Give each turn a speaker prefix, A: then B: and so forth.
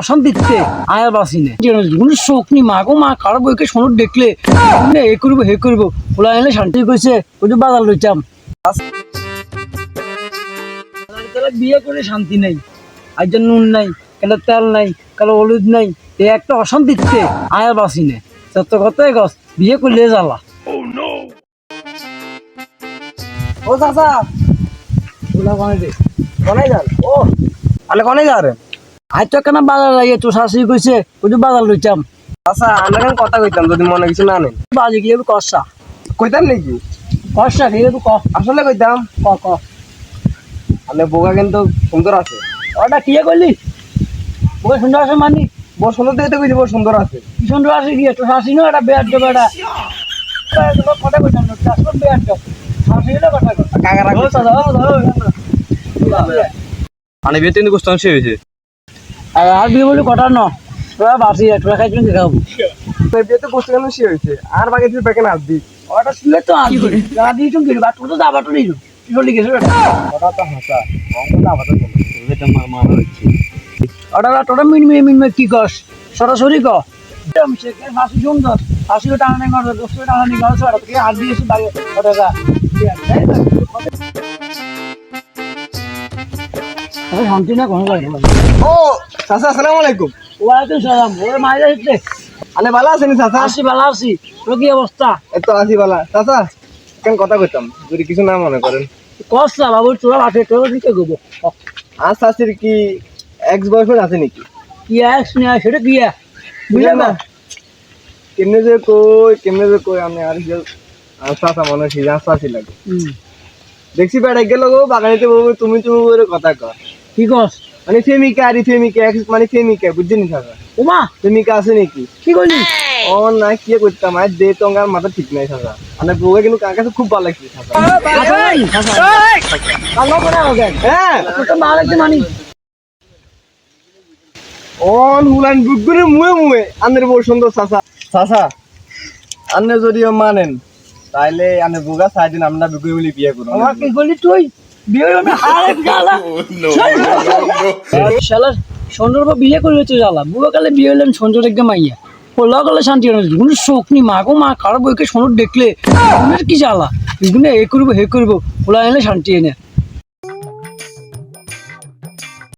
A: অশান্তিতে আয়া বাসি নে কোনো শোক নি, মা গো, মা, কারও বইকে সোনুর দেখলে? এ করব, হে করব। ওলা এলে শান্তি কইছে, ওই যে বাজার লইতাম। বিয়ে করে শান্তি নেই, আজ নুন নাই কেন তেল নাই কেন হলুদ নাই এই একটা অশান্তিতে আয়া বাসি নে সত্য কথাই গছ বিয়ে করলে জ্বালা। ও চাচা, ওলা দে বানাই যান? ও,
B: আলে কনে যা রে
A: আজ তো কেন বাজার লাগে? তোর শাশুড়ি কইছে যে বাজার লইতাম।
B: আচ্ছা আমরা কেন কথা কইতাম যদি মনে কিছু না নেন
A: বাজে গিয়ে কষা
B: কইতাম নাকি?
A: কষা গিয়ে ক?
B: আসলে কইতাম।
A: ক ক।
B: আলে বোকা কিন্তু সুন্দর আছে।
A: ওটা কি করলি? ওকে সুন্দর আছে মানি?
B: বড় সুন্দর দেখতে কইছি বড় সুন্দর আছে।
A: কি সুন্দর আছে গিয়ে তোর শাশুড়ি না এটা বেয়ার দেবে এটা। কথা কইতাম না আসলে বেয়ার দেব শাশুড়ি না কথা
C: মানে বিয়ে কিন্তু হয়েছে
A: আর আর বিয়ে বলে কথা ন। তোরা বাসি তোরা খাইছিলেন দেখাবো
B: বিয়ে তো করতে গেল সে হয়েছে। আর বাকি তুই প্যাকেট আসবি
A: ওটা শুনে তো যা দিয়ে তুমি গেলি বাট তো তো নিল কি বলি গেছে ওটা?
B: কথা তো হাসা। অঙ্ক না কথা বলে
C: এটা মা মা হচ্ছে।
A: ওটা তোরা মিন মিন মিন কি কস সরাসরি ক। ফাঁসি সুন্দর ফাঁসি টানানি করে দোস্ত টানানি করে ওটা থেকে হাত দিয়েছে দাঁড়িয়ে ওটা যা। শান্তি না কোনো লাগে না।
B: ও! চাচা আসসালামু আলাইকুম।
A: ওয়ালাইকুম সালাম। ওরে মাইরা হিটলে
B: আলে ভালো আছেন চাচা?
A: আসি ভালো আছি। তোর কি অবস্থা?
B: এই তো আছি ভালো। চাচা কেন কথা কইতাম? যদি কিছু না মনে করেন।
A: কষ্টা বাবু তোরা বাসে তোর দিকে গোবো
B: আর চাচির কি এক্স বয়ফ্রেন্ড আছে নাকি?
A: কি আস নিয়ে সেটা কি বুঝলে না?
B: কেমনে যে কই কেমনে যে কই আমি আর চাচা মনে হচ্ছে চাচি লাগে দেখছি বেড়া গেল গো বাগানিতে বলব তুমি তুমি কথা কর
A: কি কস?
B: মানে প্রেমিকা আর এক্স মানে প্রেমিকা বুঝছেন চাচা
A: ওমা
B: প্রেমিকা আছে নাকি?
A: কি করলি?
B: ও না কি করতাম আর দে তো আমার মাথা ঠিক নাই চাচা মানে বউকে কিন্তু কার কাছে খুব ভালো লাগছে চাচা
A: কালো করে হবে
B: হ্যাঁ!
A: তো মানি।
B: অন হুলান গুগুরে মুয়ে মুয়ে আনের বউ সুন্দর চাচা চাচা আন্নে যদিও মানেন তাইলে আনে বুগা সাই দিন আমরা বিগুই মিলি বিয়ে করব।
A: আমার কি করলি তুই। বিয়ে করে হচ্ছে জ্বালা। কালে বিয়ে মাইয়া পোলা শান্তি কোনো শোক নি মা মা কারও বইকে সুন্দর দেখলে। কি জ্বালা? এগুলো এ করব হে করব। পোলা শান্তি এনে